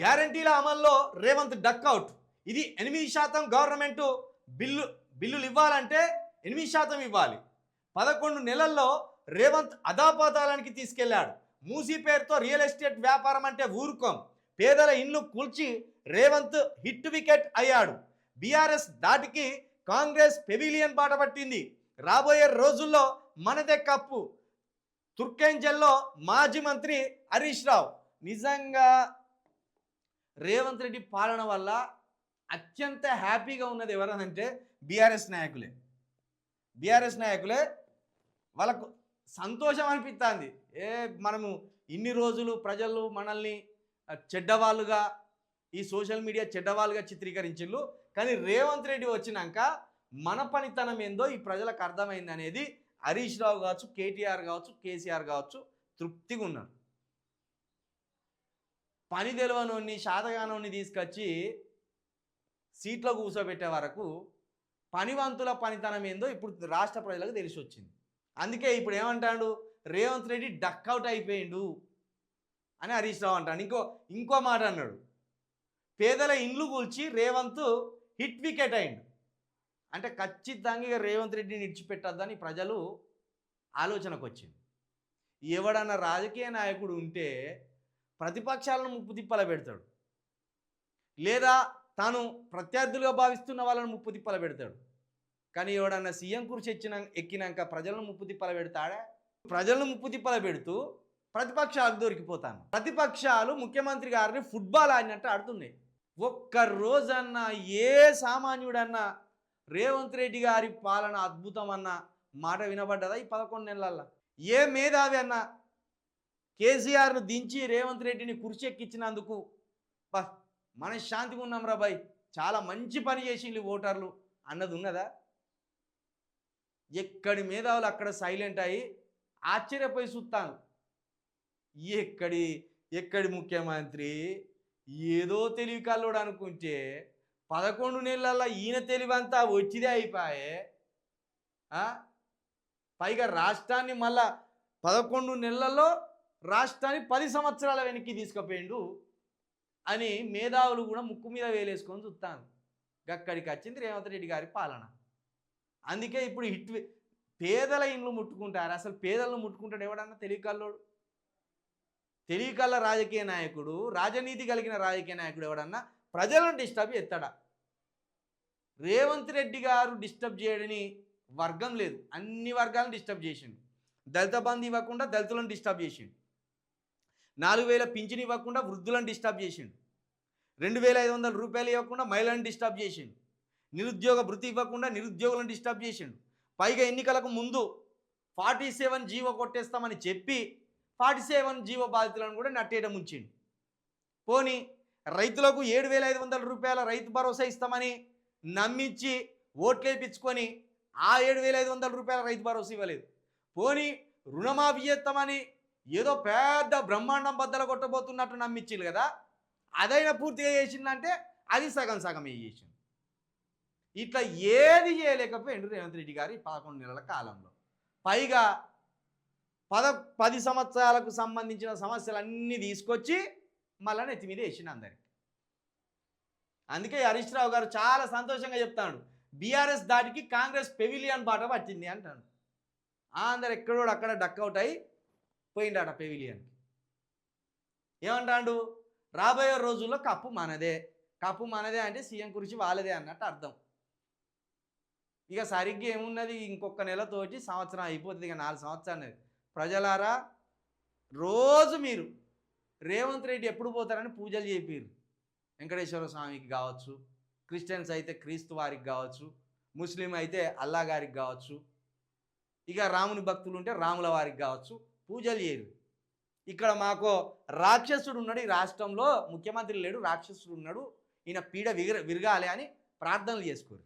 గ్యారంటీల అమల్లో రేవంత్ డక్అవుట్ ఇది ఎనిమిది శాతం గవర్నమెంట్ బిల్లు బిల్లులు ఇవ్వాలంటే ఎనిమిది శాతం ఇవ్వాలి. పదకొండు నెలల్లో రేవంత్ అధాపాతాలానికి తీసుకెళ్ళాడు మూసీ పేరుతో రియల్ ఎస్టేట్ వ్యాపారం అంటే ఊరుకోం. పేదల ఇల్లు కూల్చి రేవంత్ హిట్ వికెట్ అయ్యాడు. బీఆర్ఎస్ దాటికి కాంగ్రెస్ పెవిలియన్ బాట పట్టింది. రాబోయే రోజుల్లో మనదే కప్పు. తుర్కేంజల్లో మాజీ మంత్రి హరీష్ రావు. నిజంగా రేవంత్ రెడ్డి పాలన వల్ల అత్యంత హ్యాపీగా ఉన్నది ఎవరనంటే బీఆర్ఎస్ నాయకులే. బీఆర్ఎస్ నాయకులే వాళ్ళకు సంతోషం అనిపిస్తుంది ఏ మనము ఇన్ని రోజులు ప్రజలు మనల్ని చెడ్డవాళ్ళుగా ఈ సోషల్ మీడియా చెడ్డవాళ్ళుగా చిత్రీకరించిళ్ళు. కానీ రేవంత్ రెడ్డి వచ్చినాక మన పనితనం ఏందో ఈ ప్రజలకు అర్థమైంది అనేది హరీష్ రావు కావచ్చు కేటీఆర్ కావచ్చు కేసీఆర్ కావచ్చు తృప్తిగా ఉన్నారు పని తెలవనోన్ని శాతగానోన్ని తీసుకొచ్చి సీట్లో కూర్చోబెట్టే వరకు పనివంతుల పనితనం ఏందో ఇప్పుడు రాష్ట్ర ప్రజలకు తెలిసి వచ్చింది అందుకే ఇప్పుడు ఏమంటాడు? రేవంత్ రెడ్డి డక్అవుట్ అయిపోయిండు అని హరీష్ రావు అంటాడు. ఇంకో ఇంకో మాట అన్నాడు. పేదల ఇండ్లు కూల్చి రేవంత్ హిట్ వికెట్ అయిండు. అంటే ఖచ్చితంగా ఇక రేవంత్ రెడ్డిని ఇడిచిపెట్టద్దని ప్రజలు ఆలోచనకు వచ్చింది ఎవడన్నా రాజకీయ నాయకుడు ఉంటే ప్రతిపక్షాలను ముప్పు తిప్పల పెడతాడు. లేదా తాను ప్రత్యర్థులుగా భావిస్తున్న వాళ్ళని ముప్పు తిప్పల పెడతాడు. కానీ ఎవడన్నా సీఎం కురిసి ఎచ్చిన ఎక్కినాక ప్రజలను ముప్పు తిప్పల పెడతాడా? ప్రజలను ముప్పు తిప్పల పెడుతూ ప్రతిపక్షాలకు దొరికిపోతాను. ప్రతిపక్షాలు ముఖ్యమంత్రి గారిని ఫుట్బాల్ ఆడినట్టు ఆడుతున్నాయి. ఒక్క రోజన్నా ఏ సామాన్యుడన్నా రేవంత్ రెడ్డి గారి పాలన అద్భుతం అన్న మాట వినబడ్డదా ఈ పదకొండు నెలల్లో ఏ మేధావి అన్నా కేసీఆర్ను దించి రేవంత్ రెడ్డిని కురిచెక్కించినందుకు బా మనశ్శాంతిగా ఉన్నాం రా బాయ్. చాలా మంచి పని చేసిండ్రు ఓటర్లు. అన్నది ఉన్నదా? ఎక్కడి మేధావులు అక్కడ సైలెంట్ అయ్యి ఆశ్చర్యపోయి చూస్తాను ఎక్కడి ఎక్కడి ముఖ్యమంత్రి ఏదో తెలివి కల్లోడు అనుకుంటే పదకొండు నెలల్లో ఈయన తెలివంతా వచ్చిదే అయిపోయే. ఆ? పైగా రాష్ట్రాన్ని మళ్ళా పదకొండు నెలల్లో రాష్ట్రాన్ని పది సంవత్సరాల వెనక్కి తీసుకుపోయిండు అని మేధావులు కూడా ముక్కు మీద వేలేసుకొని చూస్తాను గక్కడికి వచ్చింది రేవంత్ రెడ్డి గారి పాలన. అందుకే ఇప్పుడు హిట్ పేదల ఇండ్లు ముట్టుకుంటారు? అసలు పేదలను ముట్టుకుంటాడు ఎవడన్నా తెలివికల్లోడు? తెలివికల్ల రాజకీయ నాయకుడు రాజనీతి కలిగిన రాజకీయ నాయకుడు ఎవడన్నా ప్రజలను డిస్టర్బ్ చేస్తాడా? రేవంత్ రెడ్డి గారు డిస్టర్బ్ చేయడని వర్గం లేదు. అన్ని వర్గాలను డిస్టర్బ్ చేసిండు. దళిత బంధు ఇవ్వకుండా దళితులను డిస్టర్బ్ చేసిండు. నాలుగు వేల పింఛన్ ఇవ్వకుండా వృద్ధులను డిస్టర్బ్ చేసిండు. రెండు వేల ఐదు వందల రూపాయలు ఇవ్వకుండా మహిళలను డిస్టర్బ్ చేసిండు. నిరుద్యోగ భృతి ఇవ్వకుండా నిరుద్యోగులను డిస్టర్బ్ చేసిండు. పైగా ఎన్నికలకు ముందు ఫార్టీ సెవెన్ జీవో కొట్టేస్తామని చెప్పి ఫార్టీ సెవెన్ జీవో బాధితులను కూడా నట్టేయడం ఉంచిండు పోని రైతులకు ఏడు వేల ఐదు వందల రూపాయల రైతు భరోసా ఇస్తామని నమ్మించి ఓట్లేపించుకొని ఆ ఏడు వేల ఐదు వందల రూపాయల రైతు భరోసా ఇవ్వలేదు. పోని రుణమాఫీ చేస్తామని ఏదో పెద్ద బ్రహ్మాండం బద్దలు కొట్టబోతున్నట్టు నమ్మించిండు కదా? అదైనా పూర్తిగా చేసిందంటే అది సగం సగం చేసింది ఇట్లా ఏది చేయలేకపోయిండు రేవంత్ రెడ్డి గారి పదకొండు నెలల కాలంలో. పైగా పద పది సంవత్సరాలకు సంబంధించిన సమస్యలన్నీ తీసుకొచ్చి మళ్ళా నెత్తి మీద వేసిన అందరికి. అందుకే హరీష్ రావు గారు చాలా సంతోషంగా చెప్తాడు. బీఆర్ఎస్ దాటికి కాంగ్రెస్ పెవిలియన్ బాట పట్టింది అంటాడు. అందరు ఎక్కడోడు అక్కడ డక్అవుట్ అయి పోయిండాట పెవిలియన్కి ఏమంటాడు? రాబోయే రోజుల్లో కప్పు మనదే. కప్పు మనదే అంటే సీఎం గురించి వాళ్ళదే అన్నట్టు అర్థం. ఇక సరిగ్గా ఏమున్నది? ఇంకొక నెలతోటి సంవత్సరం అయిపోతుంది. ఇక నాలుగు సంవత్సరాలు. అనేది ప్రజలారా రోజు మీరు రేవంత్ రెడ్డి ఎప్పుడు పోతారని పూజలు చేపిరు వెంకటేశ్వర స్వామికి కావచ్చు క్రిస్టియన్స్ అయితే క్రీస్తు వారికి కావచ్చు ముస్లిం అయితే అల్లా గారికి కావచ్చు ఇక రాముని భక్తులు ఉంటే రాముల వారికి కావచ్చు పూజలు చేయరు. ఇక్కడ మాకు రాక్షసుడు ఉన్నాడు ఈ రాష్ట్రంలో ముఖ్యమంత్రి లేడు రాక్షసుడు ఉన్నాడు ఈయన పీడ విగ విరగాలి అని ప్రార్థనలు చేసుకోరు.